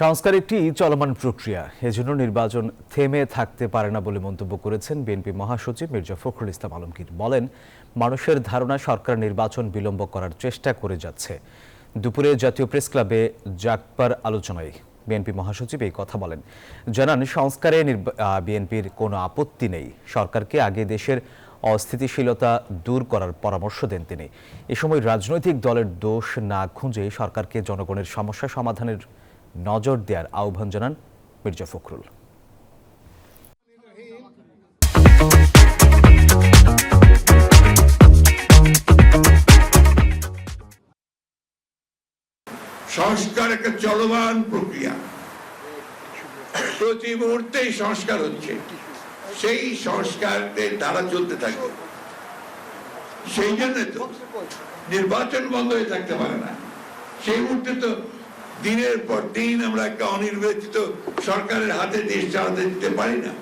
সংস্কার একটি চলমান প্রক্রিয়া। এজন্য নির্বাচন থেমে থাকতে পারে না বলে মন্তব্য করেছেন বিএনপি মহাসচিব মির্জা ফখরুল ইসলাম আলমগীর। বলেন, মানুষের ধারণা সরকার নির্বাচন বিলম্ব করার চেষ্টা করে যাচ্ছে। দুপুরে জাতীয় প্রেস ক্লাবে জাকপার আলোচনায় বিএনপি মহাসচিব এই কথা বলেন। জানান, সংস্কারে বিএনপির কোনো আপত্তি নেই। সরকারকে আগে দেশের অস্থিতিশীলতা দূর করার পরামর্শ দেন তিনি। এ সময় রাজনৈতিক দলের দোষ না খুঁজে সরকারকে জনগণের সমস্যা সমাধানের নজর দেওয়ার আহ্বান জানান মির্জা ফখরুল। সংস্কার একটা চলমান প্রক্রিয়া। প্রতি মুহূর্তেই সংস্কার হচ্ছে। সেই সংস্কারের ধারা চলতে থাকবে সেই জন্য তো নির্বাচন বন্ধ হয়ে থাকতে পারে না। সেই মুহূর্তে তো দিনের পর দিন আমরা একটা অনির্বাচিত সরকারের হাতে দেশ চালাতে দিতে পারি না।